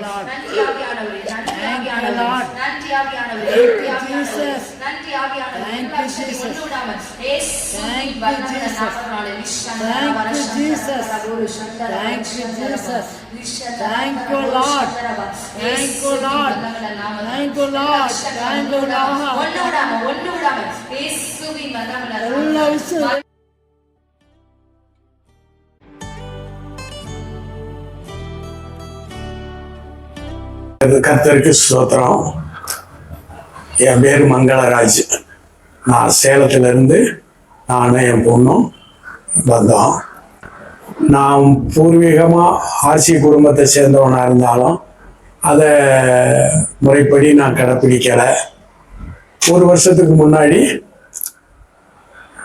Lord. Thank you, Lord. Thank you, Jesus. Thank you, Jesus. Thank you, Jesus. Thank you, Jesus. Thank you, Jesus. Thank you, Lord. Thank you, Lord. Thank you, Lord. Thank you, Lord. Thank you, Lord. Thank you, Lord. Thank you, Lord. கர்த்தருக்கு ஸ்தோத்திரம். என் பேர் மங்களராஜ். நான் சேலத்திலிருந்து நானும் என் பொண்ணும் வந்தோம். நான் பூர்வீகமாக ஆர்சி குடும்பத்தை சேர்ந்தவனாக இருந்தாலும் அதை முறைப்படி நான் கடைப்பிடிக்கலை. ஒரு வருஷத்துக்கு முன்னாடி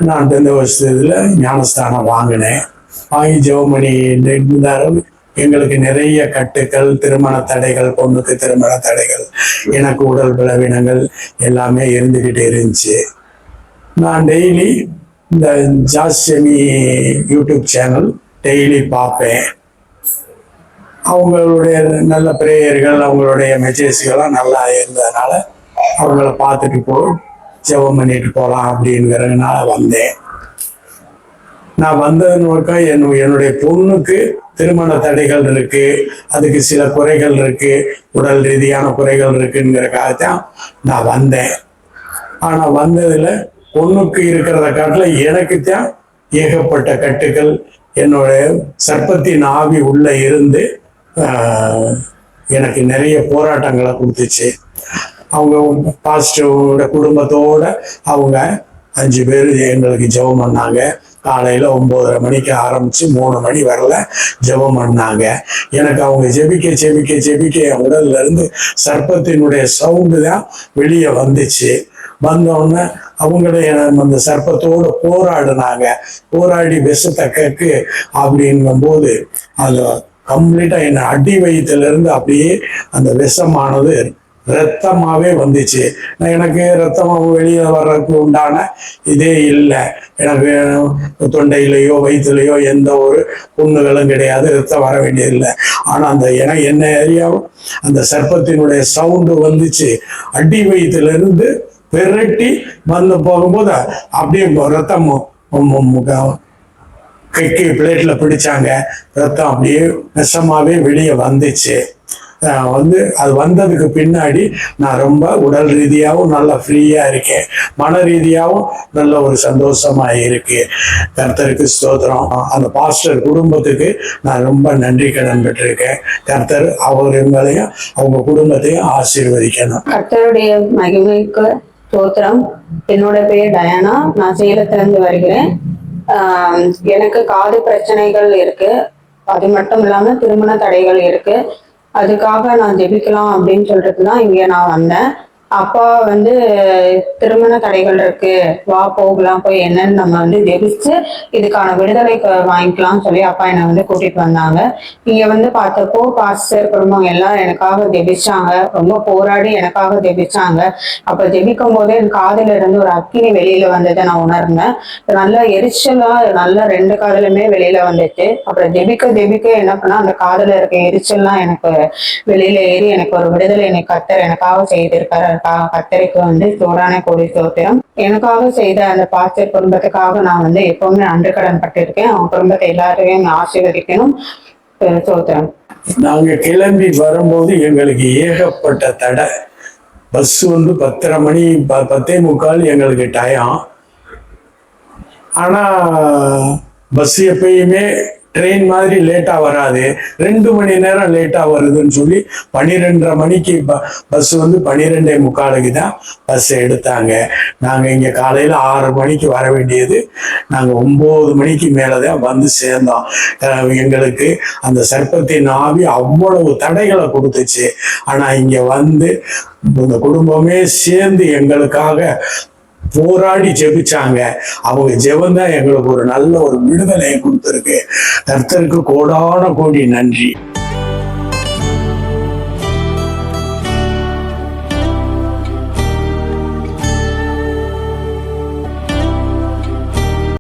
நான் இந்த வருஷத்துல ஞானஸ்தானம் வாங்கினேன். வாங்கி ஜெவமணி இருந்தாரு எங்களுக்கு நிறைய கட்டுக்கள் திருமண தடைகள் பொண்ணுக்கு திருமண தடைகள் எனக்கு உடல் பலவீனங்கள் எல்லாமே இருந்துக்கிட்டு இருந்துச்சு. நான் டெய்லி இந்த ஜாஸ்மி யூடியூப் சேனல் டெய்லி பார்ப்பேன். அவங்களுடைய நல்ல பிரேயர்கள் அவங்களுடைய மெசேஜ்கள்லாம் நல்லா இருந்ததுனால அவங்கள பார்த்துட்டு போ ஜெபம் பண்ணிட்டு போகலாம் அப்படிங்கிறதுனால வந்தேன். நான் வந்ததுனாக்கா என் என்னுடைய பொண்ணுக்கு திருமண தடைகள் இருக்கு அதுக்கு சில குறைகள் இருக்கு உடல் ரீதியான குறைகள் இருக்குங்கிறக்காகத்தான் நான் வந்தேன். ஆனா வந்ததுல பொண்ணுக்கு இருக்கிறத காட்டில் எனக்கு தான் ஏகப்பட்ட கட்டுகள் என்னோட சர்ப்பத்தின் ஆவி உள்ள இருந்து எனக்கு நிறைய போராட்டங்களை கொடுத்துச்சு. அவங்க பாஸ்டரோட குடும்பத்தோட அவங்க அஞ்சு பேர் எங்களுக்கு ஜெபம் பண்ணாங்க. காலையில் ஒம்போதரை மணிக்கு ஆரம்பித்து மூணு மணி வரல ஜெபம் பண்ணாங்க. எனக்கு அவங்க ஜெபிக்க ஜெபிக்க ஜெபிக்க என் உடல்ல இருந்து சர்ப்பத்தினுடைய சவுண்டு தான் வெளியே வந்துச்சு. வந்தவுடனே அவங்களுடைய அந்த சர்ப்பத்தோடு போராடினாங்க. போராடி விஷத்தை கக்கு அப்படிங்கும்போது அது கம்ப்ளீட்டாக என்னை அடி வயிற்றுலேருந்து அப்படியே அந்த விஷமானது ரத்தமாகவே வந்துச்சு. எனக்கு ரத்தம் வெளியே வர்றதுக்கு உண்டான இதே இல்லை. எனக்கு தொண்டையிலையோ வயிற்றுலையோ எந்த ஒரு புண்ணுகளும் கிடையாது. ரத்தம் வர வேண்டியதில்லை ஆனால் அந்த என என்ன ஏரியாவும் அந்த சர்ப்பத்தினுடைய சவுண்டு வந்துச்சு. அடி வயிற்றுலேருந்து பெரட்டி வந்து போகும்போது அப்படியே ரத்தம் கைக்கு பிளேட்ல பிடிச்சாங்க. ரத்தம் அப்படியே விஷமாவே வெளியே வந்துச்சு. வந்து அது வந்ததுக்கு பின்னாடி நான் ரொம்ப உடல் ரீதியாகவும் நல்லா ஃப்ரீயா இருக்கேன். மன ரீதியாகவும் நல்ல ஒரு சந்தோஷமா இருக்கு. கர்த்தருக்கு ஸ்தோத்திரம். அந்த பாஸ்டர் குடும்பத்துக்கு நான் ரொம்ப நன்றி கடன் பெற்றிருக்கேன். கர்த்தர் அவர்களையும் அவங்க குடும்பத்தையும் ஆசீர்வதிக்கணும். கர்த்தருடைய மகிமைக்கு ஸ்தோத்திரம். என்னோட பேர் டயானா. நான் சேலத்திலிருந்து வருகிறேன். ஆஹ் எனக்கு காது பிரச்சனைகள் இருக்கு. அது மட்டும் இல்லாம திருமண தடைகள் இருக்கு. அதுக்காக நான் ஜெபிக்கலாம் அப்படின்னு சொல்லிட்டு தான் இங்க நான் வந்தேன். அப்பா வந்து திருமண தடைகள் இருக்கு. வா போகலாம் போய் என்னன்னு நம்ம வந்து ஜெபிச்சு இதுக்கான விடுதலை வாங்கிக்கலாம் வாங்கிக்கலாம்னு சொல்லி அப்பா என்னை வந்து கூட்டிட்டு வந்தாங்க. இங்க வந்து பார்த்தப்போ பாஸ்டர் குடும்பம் எல்லாம் எனக்காக ஜெபிச்சாங்க. ரொம்ப போராடி எனக்காக ஜெபிச்சாங்க. அப்ப ஜெபிக்கும் போதே என் காதுல இருந்து ஒரு அக்கினி வெளியில வந்ததை நான் உணர்ந்தேன். நல்லா எரிச்சலா நல்லா ரெண்டு காதலுமே வெளியில வந்துச்சு. அப்புறம் ஜெபிக்க ஜெபிக்க என்ன பண்ணா அந்த காதுல இருக்க எரிச்சல்லாம் எனக்கு வெளியில ஏறி எனக்கு ஒரு விடுதலை என்னை கத்தர் எனக்காக செய்திருக்காரு. கத்தரிக்கு வந்து சோடான கோடி சோத்திரம். எனக்காக செய்த அந்த பாஸ்டர் குடும்பத்துக்காக நான் வந்து எப்பவுமே நன்றி கடன் பட்டிருக்கேன். அவங்க குடும்பத்தை எல்லாரையும் ஆசீர்வதிக்கணும். சோத்திரம். நாங்க கிளம்பி வரும்போது எங்களுக்கு ஏகப்பட்ட தடை. பஸ் வந்து பத்தரை மணி ப- பத்தே முக்கால் எங்களுக்கு டயம். ஆனா பஸ் எப்பயுமே ட்ரெயின் மாதிரி லேட்டாக வராது. ரெண்டு மணி நேரம் லேட்டாக வருதுன்னு சொல்லி பன்னிரெண்டரை மணிக்கு ப பஸ் வந்து பன்னிரெண்டே முக்காலுக்கு தான் பஸ் எடுத்தாங்க. நாங்கள் இங்கே காலையில் ஆறு மணிக்கு வர வேண்டியது. நாங்கள் ஒம்பது மணிக்கு மேலே தான் வந்து சேர்ந்தோம். எங்களுக்கு அந்த சர்ப்பத்தின் ஆவி அவ்வளவு தடைகளை கொடுத்துச்சு. ஆனால் இங்கே வந்து இந்த குடும்பமே சேர்ந்து எங்களுக்காக போராடி ஜெபிச்சாங்க. அவங்க ஜெபம் தான் எங்களுக்கு ஒரு நல்ல ஒரு விடுதலையை கொடுத்துருக்கு. கர்த்தருக்கு கோடான கோடி நன்றி.